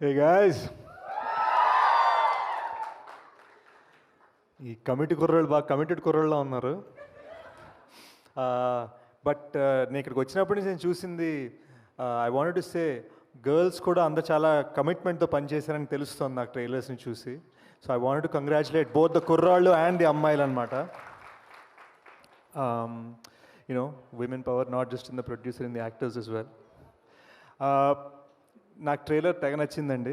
ఏ guys ఈ committee కుర్రోళ్ళు బాగా కమిటెడ్ కుర్రోళ్ళ ఉన్నారు. బట్ నేను ఇక్కడికి వచ్చినప్పటి నుంచి నేను చూసింది I want to say girls కూడా అందరు చాలా కమిట్మెంట్తో పనిచేశారని తెలుస్తుంది నాకు ట్రైలర్స్ని చూసి. So I want to congratulate both the కుర్రాళ్ళు అండ్ ది అమ్మాయిలు అనమాట you know women power not just in the producer in the actors as well నాకు ట్రైలర్ తెగ నచ్చిందండి.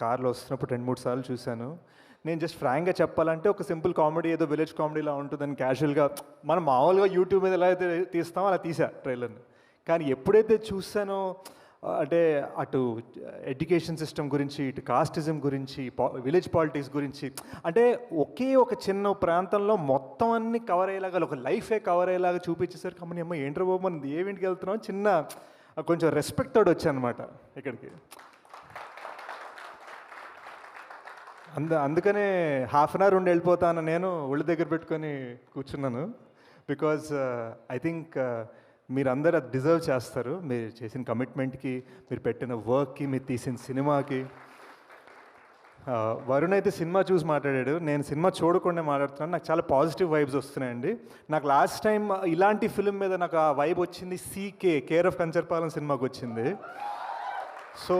కార్లో వస్తున్నప్పుడు రెండు మూడు సార్లు చూశాను. నేను జస్ట్ ఫ్రాంక్గా చెప్పాలంటే ఒక సింపుల్ కామెడీ ఏదో విలేజ్ కామెడీలా ఉంటుందని క్యాజువల్గా మనం మామూలుగా యూట్యూబ్ మీద ఎలా అయితే తీస్తామో అలా తీసా ట్రైలర్ని. కానీ ఎప్పుడైతే చూసానో అంటే అటు ఎడ్యుకేషన్ సిస్టమ్ గురించి ఇటు కాస్టిజం గురించి విలేజ్ పాలిటిక్స్ గురించి అంటే ఒకే ఒక చిన్న ప్రాంతంలో మొత్తం అన్ని కవర్ అయ్యేలాగా ఒక లైఫే కవర్ అయ్యేలాగా చూపించేసరికి అమ్మని అమ్మ ఏంట్రా బాబు మనం ఏ వెళ్తున్నాం? చిన్న కొంచెం రెస్పెక్ట్ తోడు వచ్చానమాట ఇక్కడికి. అంద అందుకనే హాఫ్ అన్ అవర్ ఉండి వెళ్ళిపోతాను నేను ఒళ్ళు దగ్గర పెట్టుకొని కూర్చున్నాను. బికాజ్ ఐ థింక్ మీరందరూ అది డిజర్వ్ చేస్తారు. మీరు చేసిన కమిట్మెంట్కి మీరు పెట్టిన వర్క్కి మీరు తీసిన సినిమాకి వరుణ్ అయితే సినిమా చూసి మాట్లాడాడు. నేను సినిమా చూడకుండా మాట్లాడుతున్నాను. నాకు చాలా పాజిటివ్ వైబ్స్ వస్తున్నాయండి. నాకు లాస్ట్ టైం ఇలాంటి ఫిలిం మీద నాకు ఆ వైబ్ వచ్చింది సీకే కేర్ ఆఫ్ కంచర్పాలెం సినిమాకి వచ్చింది. సో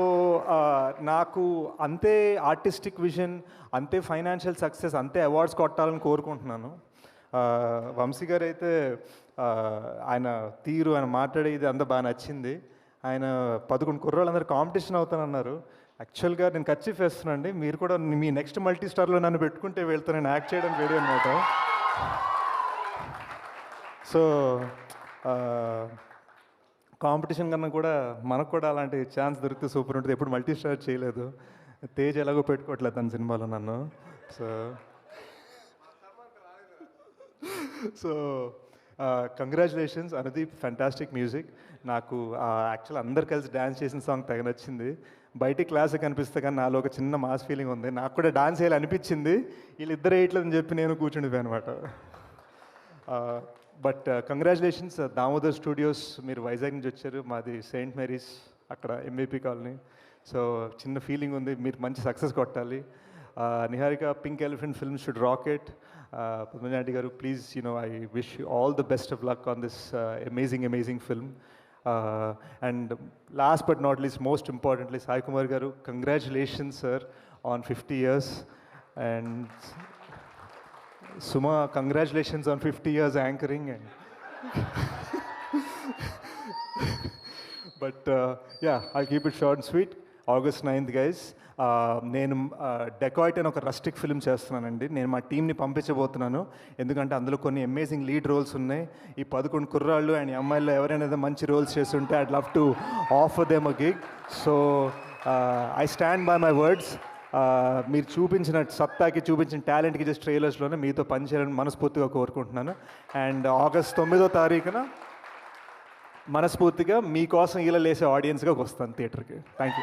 నాకు అంతే ఆర్టిస్టిక్ విజన్ అంతే ఫైనాన్షియల్ సక్సెస్ అంతే అవార్డ్స్ కొట్టాలని కోరుకుంటున్నాను. వంశీ గారు అయితే ఆయన తీరు ఆయన మాట్లాడేది అంత బాగా నచ్చింది. ఆయన పదకొండు కుర్రాళ్ళందరూ కాంపిటీషన్ అవుతానన్నారు. యాక్చువల్గా నేను ఖర్చు వేస్తున్నానండి మీరు కూడా మీ నెక్స్ట్ మల్టీ స్టార్లో నన్ను పెట్టుకుంటే వెళ్తాను నేను యాక్ట్ చేయడం వేడి అనమాట సో కాంపిటీషన్ కన్నా కూడా మనకు కూడా అలాంటి ఛాన్స్ దొరికితే సూపర్ ఉంటుంది. ఎప్పుడు మల్టీ స్టార్ చేయలేదు. తేజ్ ఎలాగో పెట్టుకోవట్లేదు తన సినిమాలో నన్ను. So so congratulations Anudeep fantastic music నాకు యాక్చువల్ అందరు కలిసి డ్యాన్స్ చేసిన సాంగ్ తెగ నచ్చింది. బయటికి క్లాస్ కనిపిస్తే కానీ నాలో ఒక చిన్న మాస్ ఫీలింగ్ ఉంది. నాకు కూడా డాన్స్ వేయాలి అనిపించింది వీళ్ళిద్దరు వేయట్లేదని చెప్పి నేను కూర్చుండిపోయాను అనమాట but uh, congratulations uh, Damodar studios మీరు వైజాగ్ నుంచి వచ్చారు. మాది సెయింట్ మేరీస్ అక్కడ ఎంఏపీ కాలనీ. సో చిన్న ఫీలింగ్ ఉంది. మీరు మంచి సక్సెస్ కొట్టాలి. Niharika Pink Elephant film should rocket Padmanati గారు please you know I wish all the best of luck on this amazing amazing film Uh, and last but not least, most importantly, Sai Kumar Garu, congratulations, sir, on 50 years. And Suma, congratulations on 50 years anchoring. And but uh, yeah, I'll keep it short and sweet. August ninth guys నేను dacoit అని ఒక rustic film చేస్తున్నానండి. నేను మా టీంని పంపించబోతున్నాను. ఎందుకంటే అందులో కొన్ని అమేజింగ్ లీడ్ రోల్స్ ఉన్నాయి. ఈ పదకొండు కుర్రాళ్ళు అండ్ అమ్మాయిల్లో ఎవరైనా మంచి రోల్స్ చేస్తుంటే I'd love to offer them a gig so I stand by my words మీరు చూపించిన సత్తాకి చూపించిన టాలెంట్కి జస్ట్ ట్రైలర్స్లోనే మీతో పనిచేయాలని మనస్ఫూర్తిగా కోరుకుంటున్నాను. అండ్ ఆగస్ట్ తొమ్మిదో తారీఖున మనస్ఫూర్తిగా మీకోసం ఇలా లేసే ఆడియన్స్గా వస్తాను థియేటర్కి థ్యాంక్ యూ